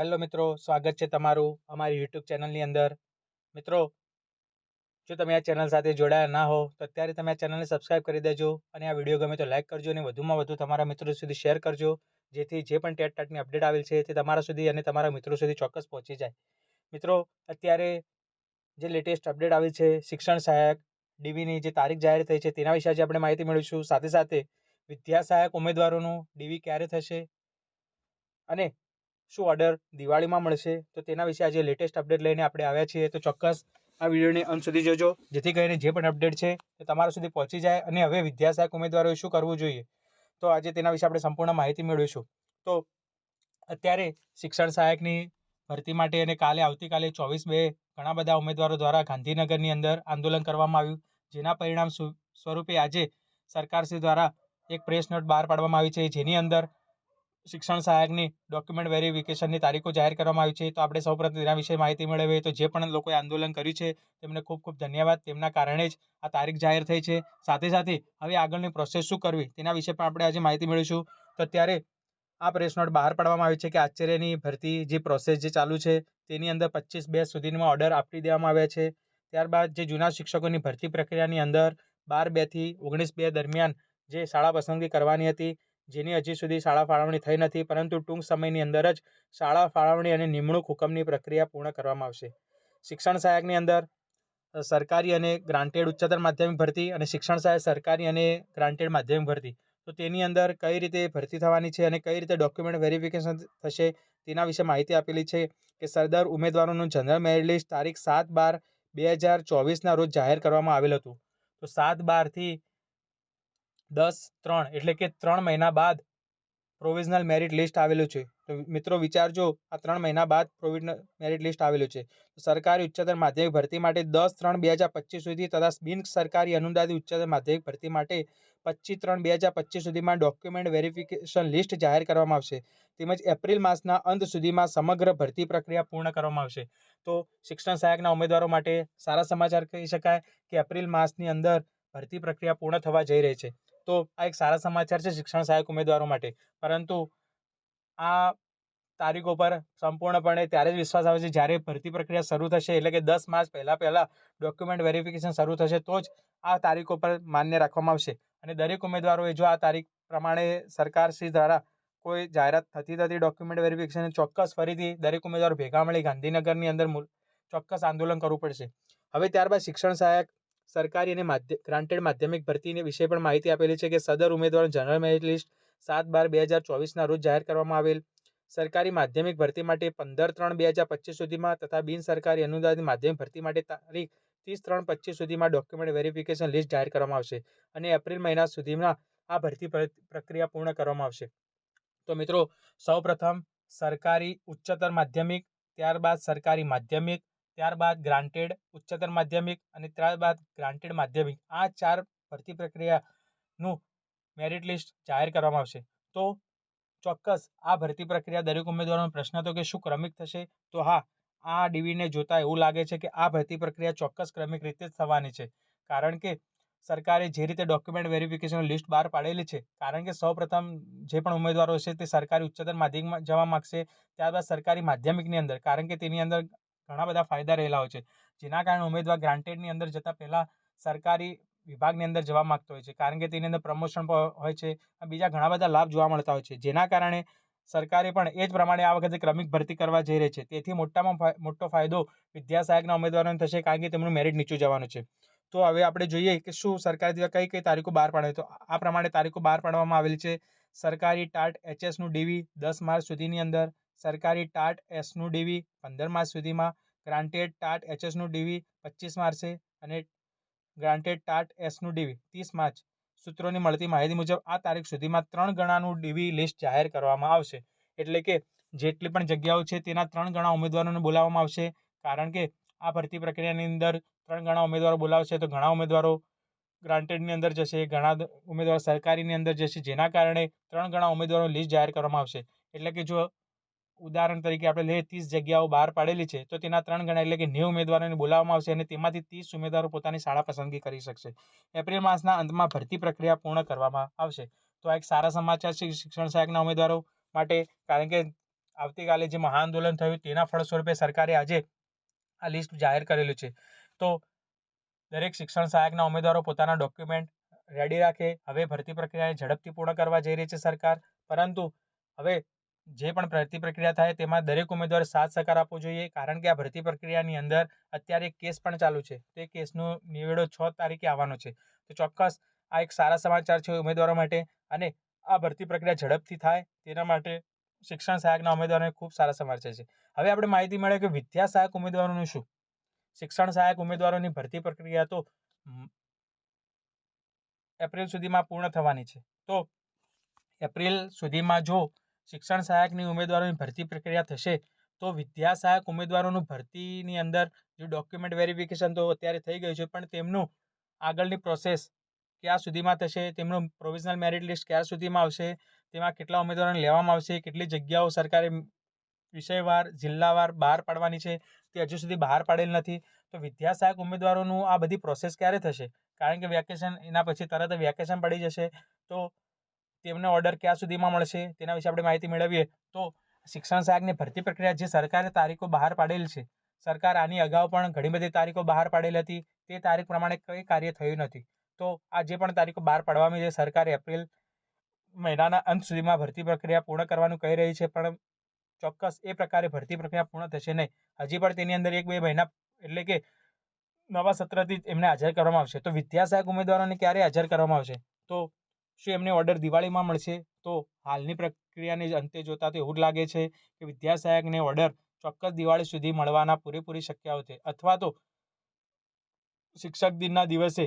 Hello મિત્રો, સ્વાગત છે તમારું અમારી યુટ્યુબ ચેનલની અંદર. મિત્રો, જો તમે આ ચેનલ સાથે જોડાયા ના હો, તો અત્યારે તમે આ ચેનલને સબસ્ક્રાઇબ કરી દેજો અને આ વીડિયો ગમે તો લાઇક કરજો અને વધુમાં વધુ તમારા મિત્રો સુધી શેર કરજો, જેથી જે પણ ટેટ ટાટની અપડેટ આવેલ છે તે તમારા સુધી અને તમારા મિત્રો સુધી ચોક્કસ પહોંચી જાય. મિત્રો, અત્યારે જે લેટેસ્ટ અપડેટ આવી છે, શિક્ષણ સહાયક ડીવીની જે તારીખ જાહેર થઈ છે તેના વિશે આજે આપણે માહિતી મેળવીશું. સાથે સાથે વિદ્યા સહાયક ઉમેદવારોનું ડીવી ક્યારે થશે? અને શું ઓર્ડર દિવાળીમાં મળશે? તો તેના વિશે આજે લેટેસ્ટ અપડેટ લઈને આપણે આવ્યા છીએ. તો ચોક્કસ આ વિડીયોને અંત સુધી જોજો. જેથી કરીને જે પણ અપડેટ છે તે તમારા સુધી પહોંચી જાય અને હવે વિદ્યાસહાયક ઉમેદવારોએ શું કરવું જોઈએ? તો આજે તેના વિશે આપણે સંપૂર્ણ માહિતી મેળવીશું. તો અત્યારે શિક્ષણ સહાયકની ભરતી માટે અને કાલે આવતીકાલે ચોવીસ બે ઘણા બધા ઉમેદવારો દ્વારા ગાંધીનગરની અંદર આંદોલન કરવામાં આવ્યું. જેના પરિણામ સ્વ- સ્વરૂપે આજે સરકારશ્રી દ્વારા એક પ્રેસ નોટ બહાર પાડવામાં આવી છે. જેની અંદર શિક્ષણ સહાયકની ડોક્યુમેન્ટ વેરિફિકેશનની તારીખો જાહેર કરવામાં આવી છે. તો આપણે સૌપ્રથમ તેના વિશે માહિતી મેળવીએ. તો જે પણ લોકોએ આંદોલન કર્યું છે, તેમને ખૂબ ખૂબ ધન્યવાદ. તેમના કારણે જ આ તારીખ જાહેર થઈ છે. સાથે સાથે હવે આગળની પ્રોસેસ શું કરવી, તેના વિશે પણ આપણે આજે માહિતી મેળવીશું. તો અત્યારે આ પ્રેસ નોટ બહાર પાડવામાં આવી છે કે આશ્ચર્યની ભરતી જે પ્રોસેસ જે ચાલુ છે, તેની અંદર પચીસ બે સુધીમાં ઓર્ડર આપી દેવામાં આવ્યા છે. ત્યારબાદ જે જૂના શિક્ષકોની ભરતી પ્રક્રિયાની અંદર બાર બેથી ઓગણીસ બે દરમિયાન જે શાળા પસંદગી કરવાની હતી જેની હજી સુધી શાળા ફાળવણી થઈ નથી, પરંતુ ટૂંક સમયની અંદર જ શાળા ફાળવણી અને નિમણૂક હુકમની પ્રક્રિયા પૂર્ણ કરવામાં આવશે. શિક્ષણ સહાયકની અંદર સરકારી અને ગ્રાન્ટેડ ઉચ્ચતર માધ્યમિક ભરતી અને શિક્ષણ સહાયક સરકારી અને ગ્રાન્ટેડ માધ્યમિક ભરતી. તો તેની અંદર કઈ રીતે ભરતી થવાની છે અને કઈ રીતે ડોક્યુમેન્ટ વેરિફિકેશન થશે તેના વિશે માહિતી આપેલી છે કે સરદાર ઉમેદવારોનું જનરલ મેરિટ લિસ્ટ તારીખ સાત બાર બે હજાર ચોવીસના રોજ જાહેર કરવામાં આવેલ હતું. તો સાત બારથી દસ, ત્રણ, એટલે કે ત્રણ મહિના બાદ પ્રોવિઝનલ મેરિટ લિસ્ટ આવેલું છે. તો મિત્રો વિચારજો, આ ત્રણ મહિના બાદ પ્રોવિઝનલ મેરિટ લિસ્ટ આવેલું છે. સરકારી ઉચ્ચતર માધ્યમિક ભરતી માટે દસ, ત્રણ, બે હજાર પચીસ સુધી તથા બિન સરકારી અનુદાનિત ઉચ્ચતર માધ્યમિક ભરતી માટે પચીસ, ત્રણ, બે હજાર પચીસ સુધીમાં ડોક્યુમેન્ટ વેરિફિકેશન લિસ્ટ જાહેર કરવામાં આવશે. તેમજ એપ્રિલ માસના અંત સુધીમાં સમગ્ર ભરતી પ્રક્રિયા પૂર્ણ કરવામાં આવશે. તો શિક્ષણ સહાયકના ઉમેદવારો માટે સારા સમાચાર કહી શકાય કે એપ્રિલ માસની અંદર ભરતી પ્રક્રિયા પૂર્ણ થવા જઈ રહી છે. તો આ એક સારા સમાચાર છે શિક્ષણ સહાયક ઉમેદવારો માટે. પરંતુ આ તારીખો પર સંપૂર્ણપણે ત્યારે જ વિશ્વાસ આવે છે જ્યારે ભરતી પ્રક્રિયા શરૂ થશે, એટલે કે દસ માસ પહેલાં પહેલાં ડોક્યુમેન્ટ વેરિફિકેશન શરૂ થશે, તો જ આ તારીખો પર માન્ય રાખવામાં આવશે. અને દરેક ઉમેદવારોએ જો આ તારીખ પ્રમાણે સરકારશ્રી દ્વારા કોઈ જાહેરાત થતી થતી ડોક્યુમેન્ટ વેરિફિકેશન ચોક્કસ ફરીથી દરેક ઉમેદવાર ભેગા મળી ગાંધીનગરની અંદર ચોક્કસ આંદોલન કરવું પડશે. હવે ત્યારબાદ શિક્ષણ સહાયક સરકારી અને માધ્ય ગ્રાન્ટેડ માધ્યમિક ભરતીની વિશે પણ માહિતી આપેલી છે કે સદર ઉમેદવારો જનરલ મેરિટ લિસ્ટ સાત બાર બે હજાર ચોવીસના રોજ જાહેર કરવામાં આવેલ. સરકારી માધ્યમિક ભરતી માટે પંદર ત્રણ બે હજાર પચીસ સુધીમાં તથા બિન સરકારી અનુદાનિત માધ્યમિક ભરતી માટે તારીખ ત્રીસ ત્રણ પચીસ સુધીમાં ડોક્યુમેન્ટ વેરિફિકેશન લિસ્ટ જાહેર કરવામાં આવશે અને એપ્રિલ મહિના સુધીમાં આ ભરતી પ્ર- પ્રક્રિયા પૂર્ણ કરવામાં આવશે. તો મિત્રો, સૌપ્રથમ સરકારી ઉચ્ચતર માધ્યમિક, ત્યારબાદ સરકારી માધ્યમિક ત્યારબાદ ગ્રાન્ટેડ ઉચ્ચતર માધ્યમિક અને ત્યારબાદ ગ્રાન્ટેડ માધ્યમિક. આ ચાર ભરતી પ્રક્રિયાનું મેરિટ લિસ્ટ જાહેર કરવામાં આવશે. તો ચોક્કસ આ ભરતી પ્રક્રિયા દરેક ઉમેદવારોનો પ્રશ્ન હતો કે શું ક્રમિક થશે? તો હા, આ ડીવીને જોતા એવું લાગે છે કે આ ભરતી પ્રક્રિયા ચોક્કસ ક્રમિક રીતે જ થવાની છે. કારણ કે સરકારે જે રીતે ડોક્યુમેન્ટ વેરિફિકેશન લિસ્ટ બહાર પાડેલી છે, કારણ કે સૌપ્રથમ જે પણ ઉમેદવારો છે તે સરકારી ઉચ્ચતર માધ્યમિકમાં જવા માગશે, ત્યારબાદ સરકારી માધ્યમિકની અંદર. કારણ કે તેની અંદર ઘણા બધા ફાયદા રહેલા હોય છે. જેના કારણે ઉમેદવાર ગ્રાન્ટેડની અંદર જતાં પહેલાં સરકારી વિભાગની અંદર જવા માગતો હોય છે. કારણ કે તેની અંદર પ્રમોશન પણ હોય છે. બીજા ઘણા બધા લાભ જોવા મળતા હોય છે. જેના કારણે સરકારે પણ એ જ પ્રમાણે આ વખતે ક્રમિક ભરતી કરવા જઈ રહી છે. તેથી મોટામાં મોટો ફાયદો વિદ્યાસહાયકના ઉમેદવારોને થશે કારણ કે તેમનું મેરિટ નીચું જવાનું છે. તો હવે આપણે જોઈએ કે શું સરકાર દ્વારા કઈ કઈ તારીખો બહાર પાડે તો આ પ્રમાણે તારીખો બહાર પાડવામાં આવેલી છે. સરકારી ટાટ એચએસનું ડીવી દસ માર્ચ સુધીની અંદર સરકારી ટાટ એસનું ડીવી પંદર માર્ચ સુધીમાં, ગ્રાન્ટેડ ટાટ એચએસનું ડીવી પચીસ માર્ચે અને ગ્રાન્ટેડ ટાટ એસનું ડીવી ત્રીસ માર્ચ સૂત્રોની મળતી માહિતી મુજબ આ તારીખ સુધીમાં ત્રણ ગણાનું ડીવી લિસ્ટ જાહેર કરવામાં આવશે. એટલે કે જેટલી પણ જગ્યાઓ છે તેના ત્રણ ગણા ઉમેદવારોને બોલાવવામાં આવશે. કારણ કે આ ભરતી પ્રક્રિયાની અંદર ત્રણ ગણા ઉમેદવારો બોલાવશે તો ઘણા ઉમેદવારો ગ્રાન્ટેડની અંદર જશે, ઘણા ઉમેદવારો સરકારીની અંદર જશે, જેના કારણે ત્રણ ગણા ઉમેદવારોની લિસ્ટ જાહેર કરવામાં આવશે. એટલે કે જો ઉદાહરણ તરીકે આપણે લઈએ, ત્રીસ જગ્યાઓ બહાર પાડેલી છે, તો તેના ત્રણ ગણા એટલે કે નેવું ઉમેદવારોને બોલાવવામાં આવશે અને તેમાંથી ત્રીસ ઉમેદવારો પોતાની શાળા પસંદગી કરી શકશે. એપ્રિલ માસના અંતમાં ભરતી પ્રક્રિયા પૂર્ણ કરવામાં આવશે. તો આ એક સારા સમાચાર છે, શિક્ષણ સહાયકના ઉમેદવારો માટે, કારણ કે આવતીકાલે જે મહાઆંદોલન થયું તેના ફળ સ્વરૂપે સરકારે આજે આ લિસ્ટ જાહેર કરેલું છે. તો દરેક શિક્ષણ સહાયકના ઉમેદવારો પોતાના ડોક્યુમેન્ટ રેડી રાખે. હવે ભરતી પ્રક્રિયાને ઝડપથી પૂર્ણ કરવા જઈ રહી છે સરકાર. પરંતુ હવે જે પણ ભરતી પ્રક્રિયા થાય તેમાં દરેક ઉમેદવારે સાથ સહકાર આપવો જોઈએ, કારણ કે આ ભરતી પ્રક્રિયાની અંદર અત્યારે કેસ પણ ચાલુ છે. તે કેસનો નિવેડો છ તારીખે આવવાનો છે. તો ચોક્કસ આ એક સારા સમાચાર છે ઉમેદવારો માટે અને આ ભરતી પ્રક્રિયા ઝડપથી થાય તેના માટે શિક્ષણ સહાયકના ઉમેદવારોને ખૂબ સારા સમાચાર છે. હવે આપણે માહિતી મળે કે વિદ્યા સહાયક ઉમેદવારોનું શું? શિક્ષણ સહાયક ઉમેદવારોની ભરતી પ્રક્રિયા તો એપ્રિલ સુધીમાં પૂર્ણ થવાની છે. તો એપ્રિલ સુધીમાં જો શિક્ષણ સહાયકની ઉમેદવારોની ભરતી પ્રક્રિયા થશે, તો વિદ્યા સહાયક ઉમેદવારોનું ભરતીની અંદર જે ડોક્યુમેન્ટ વેરિફિકેશન તો અત્યારે થઈ ગયું છે, પણ તેમનું આગળની પ્રોસેસ ક્યાં સુધીમાં થશે, તેમનું પ્રોવિઝનલ મેરિટ લિસ્ટ ક્યાં સુધીમાં આવશે, તેમાં કેટલા ઉમેદવારોને લેવામાં આવશે, કેટલી જગ્યાઓ સરકારે વિષયવાર, જિલ્લાવાર બહાર પાડવાની છે, તે હજુ સુધી બહાર પાડેલ નથી, તો વિદ્યા સહાયક ઉમેદવારોનું આ બધી પ્રોસેસ ક્યારે થશે? કારણ કે વેકેશન એના પછી તરત વેકેશન પડી જશે, તો તેમને ઓર્ડર ક્યાં સુધીમાં મળશે, તેના વિશે આપણે માહિતી મેળવીએ. તો શિક્ષણ સહાયકની ભરતી પ્રક્રિયા જે સરકારે તારીખો બહાર પાડેલ છે, સરકાર આની અગાઉ પણ ઘણી બધી તારીખો બહાર પાડેલ હતી, તે તારીખ પ્રમાણે કંઈ કાર્ય થયું નથી. તો આ જે પણ તારીખો બહાર પાડવામાં છે, સરકારે એપ્રિલ મહિનાના અંત સુધીમાં ભરતી પ્રક્રિયા પૂર્ણ કરવાનું કહી રહી છે, પણ ચોક્કસ એ પ્રકારે ભરતી પ્રક્રિયા પૂર્ણ થશે નહીં. હજી પણ તેની અંદર એક બે મહિના, એટલે કે નવા સત્રથી એમને હાજર કરવામાં આવશે. તો વિદ્યાસહાયક ઉમેદવારોને ક્યારે હાજર કરવામાં આવશે? તો શું એમને ઓર્ડર દિવાળીમાં મળશે? તો હાલની પ્રક્રિયાને અંતે જોતા તો એવું લાગે છે કે વિદ્યા સહાયકને ઓર્ડર ચોક્કસ દિવાળી સુધી મળવાના પૂરેપૂરી શક્યતાઓ છે. અથવા તો શિક્ષક દિનના દિવસે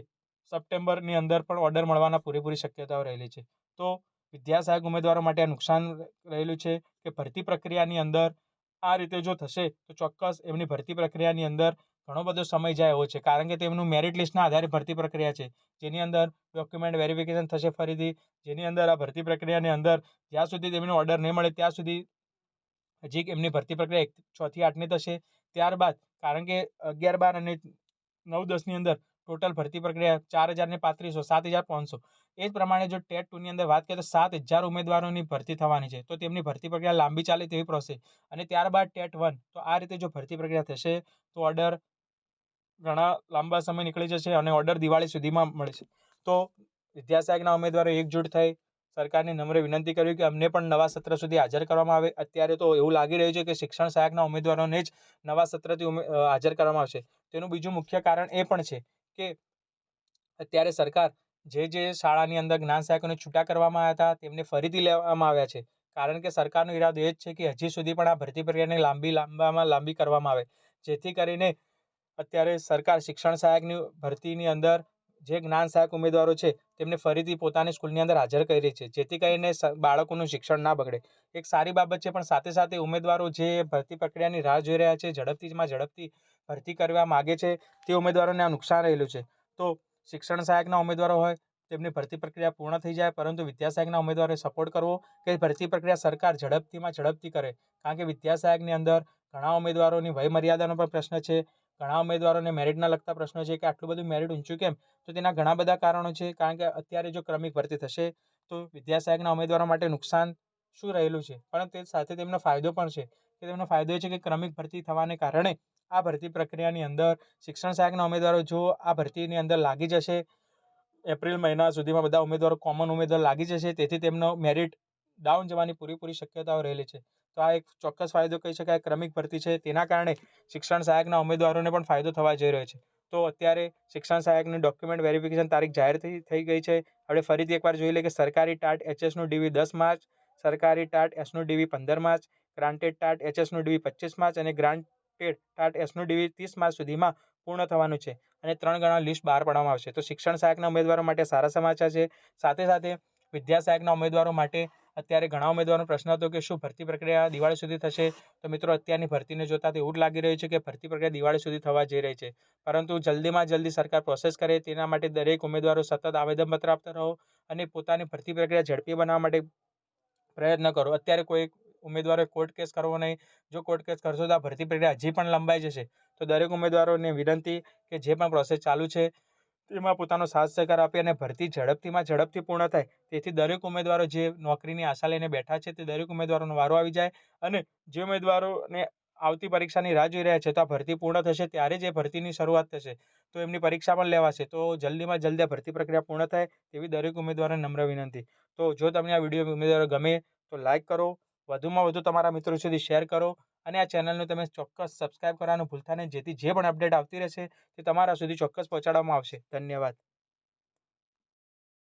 સપ્ટેમ્બરની અંદર પણ ઓર્ડર મળવાના પૂરેપૂરી શક્યતાઓ રહેલી છે. તો વિદ્યા સહાયક ઉમેદવારો માટે આ નુકસાન રહેલું છે કે ભરતી પ્રક્રિયાની અંદર આ રીતે જો થશે તો ચોક્કસ એમની ભરતી પ્રક્રિયાની અંદર ઘણો બધો સમય જાય એવો છે. કારણ કે તેમનું મેરિટ લિસ્ટના આધારે ભરતી પ્રક્રિયા છે. જેની અંદર ડોક્યુમેન્ટ વેરિફિકેશન થશે ફરીથી. જેની અંદર આ ભરતી પ્રક્રિયાની અંદર જ્યાં સુધી તેમને ઓર્ડર નહીં મળે, ત્યાં સુધી હજી એમની ભરતી પ્રક્રિયા એક છથી આઠની થશે. ત્યારબાદ, કારણ કે અગિયાર, બાર અને નવ, દસની અંદર ટોટલ ભરતી પ્રક્રિયા ચાર હજારને પાંત્રીસો, સાત હજાર પાંચસો. એ જ પ્રમાણે જો ટેટ ટુની અંદર વાત કરીએ તો સાત હજાર ઉમેદવારોની ભરતી થવાની છે. તો તેમની ભરતી પ્રક્રિયા લાંબી ચાલે તેવી પ્રોસેસ અને ત્યારબાદ ટેટ વન. તો આ રીતે જો ભરતી પ્રક્રિયા થશે, તો ઓર્ડર ઘણા લાંબા સમય નીકળી જશે અને ઓર્ડર દિવાળી સુધીમાં મળશે. તો વિદ્યા ઉમેદવારો એકજૂટ થઈ સરકારની નમ્ર વિનંતી કરવી કે અમને પણ નવા સત્ર સુધી હાજર કરવામાં આવે. અત્યારે તો એવું લાગી રહ્યું છે કે શિક્ષણ સહાયકના ઉમેદવારોને જ નવા સત્રથી હાજર કરવામાં આવશે. તેનું બીજું મુખ્ય કારણ એ પણ છે કે અત્યારે સરકાર જે જે શાળાની અંદર જ્ઞાન સહાયકોને છૂટા કરવામાં આવ્યા હતા તેમને ફરીથી લેવામાં આવ્યા છે. કારણ કે સરકારનો ઈરાદો એ જ છે કે હજી સુધી પણ આ ભરતી પ્રક્રિયાને લાંબી, લાંબામાં લાંબી કરવામાં આવે. જેથી કરીને અત્યારે સરકાર શિક્ષણ સહાયકની ભરતીની અંદર જે જ્ઞાન સહાયક ઉમેદવારો છે, તેમને ફરીથી પોતાની સ્કૂલની અંદર હાજર કરી રહી છે, જેથી કરીને બાળકોનું શિક્ષણ ના બગડે. એક સારી બાબત છે, પણ સાથે સાથે ઉમેદવારો જે ભરતી પ્રક્રિયાની રાહ જોઈ રહ્યા છે, ઝડપથીમાં ઝડપથી ભરતી કરવા માગે છે, તે ઉમેદવારોને આ નુકસાન રહેલું છે. તો શિક્ષણ સહાયકના ઉમેદવારો હોય, તેમની ભરતી પ્રક્રિયા પૂર્ણ થઈ જાય, પરંતુ વિદ્યા સહાયકના ઉમેદવારોએ સપોર્ટ કરવો કે ભરતી પ્રક્રિયા સરકાર ઝડપથીમાં ઝડપથી કરે. કારણ કે વિદ્યા સહાયકની અંદર ઘણા ઉમેદવારોની વય મર્યાદાનો પણ પ્રશ્ન છે ઘણા ઉમેદવારોને મેરિટના લગતા પ્રશ્નો છે કે આટલું બધું મેરિટ ઊંચું કેમ? તો તેના ઘણા બધા કારણો છે, કારણ કે અત્યારે જો ક્રમિક ભરતી થશે, તો વિદ્યા સહાયકના ઉમેદવારો માટે નુકસાન શું રહેલું છે? પણ તે સાથે તેમનો ફાયદો પણ છે. કે તેમનો ફાયદો એ છે કે ક્રમિક ભરતી થવાને કારણે આ ભરતી પ્રક્રિયાની અંદર શિક્ષણ સહાયકના ઉમેદવારો જો આ ભરતીની અંદર લાગી જશે, એપ્રિલ મહિના સુધીમાં બધા ઉમેદવારો કોમન ઉમેદવાર લાગી જશે, તેથી તેમનો મેરિટ ડાઉન જવાની પૂરેપૂરી શક્યતાઓ રહેલી છે. તો આ એક ચોક્કસ ફાયદો કહી શકાય, ક્રમિક ભરતી છે. તેના કારણે શિક્ષણ સહાયકના ઉમેદવારોને પણ ફાયદો થવા જઈ રહ્યો છે. તો અત્યારે શિક્ષણ સહાયકની ડોક્યુમેન્ટ વેરિફિકેશન તારીખ જાહેર થઈ ગઈ છે. આપણે ફરીથી એકવાર જોઈ લઈએ કે સરકારી ટાટ એચએસનું ડીવી દસ માર્ચ, સરકારી ટાટ એસનું ડીવી પંદર માર્ચ ગ્રાન્ટેડ ટાટ એચએસનું ડીવી પચીસ માર્ચ અને ગ્રાન્ટેડ ટાટ એસનું ડીવી ત્રીસ માર્ચ સુધીમાં પૂર્ણ થવાનું છે. અને ત્રણ ગણા લિસ્ટ બહાર પાડવામાં આવશે. તો શિક્ષણ સહાયકના ઉમેદવારો માટે સારા સમાચાર છે. સાથે સાથે વિદ્યા સહાયકના ઉમેદવારો માટે અત્યારે ઘણા ઉમેદવારોનો પ્રશ્ન હતો કે શું ભરતી પ્રક્રિયા દિવાળી સુધી થશે? તો મિત્રો, અત્યારની ભરતીને જોતા એવું જ લાગી રહ્યું છે કે ભરતી પ્રક્રિયા દિવાળી સુધી થવા જઈ રહી છે. પરંતુ જલ્દીમાં જલ્દી સરકાર પ્રોસેસ કરે તેના માટે દરેક ઉમેદવારો સતત આવેદનપત્ર આપતા રહો અને પોતાની ભરતી પ્રક્રિયા ઝડપી બનાવવા માટે પ્રયત્ન કરો. અત્યારે કોઈ ઉમેદવારોએ કોર્ટ કેસ કરવો નહીં. જો કોર્ટ કેસ કરશો તો આ ભરતી પ્રક્રિયા હજી પણ લંબાઈ જશે. તો દરેક ઉમેદવારોને વિનંતી કે જે પણ પ્રોસેસ ચાલુ છે એમાં પોતાનો સાથ સહકાર આપી અને ભરતી ઝડપથીમાં ઝડપથી પૂર્ણ થાય. તેથી દરેક ઉમેદવારો જે નોકરીની આશા લઈને બેઠા છે તે દરેક ઉમેદવારોનો વારો આવી જાય અને જે ઉમેદવારોને આવતી પરીક્ષાની રાહ જોઈ રહ્યા છે તો આ ભરતી પૂર્ણ થશે ત્યારે જ ભરતીની શરૂઆત થશે. તો એમની પરીક્ષા પણ લેવાશે. તો જલ્દીમાં જલ્દી ભરતી પ્રક્રિયા પૂર્ણ થાય તેવી દરેક ઉમેદવારોને નમ્ર વિનંતી. તો જો તમને આ વીડિયો ઉમેદવારો ગમે તો લાઇક કરો. વધુમાં વધુ તમારા મિત્રો સુધી શેર કરો. અને આ ચેનલને તમે ચોક્કસ સબસ્ક્રાઇબ કરવાનું ભૂલતા નહીં. જેથી જે પણ અપડેટ આવતી રહેશે તે તમારા સુધી ચોક્કસ પહોંચાડવામાં આવશે. ધન્યવાદ.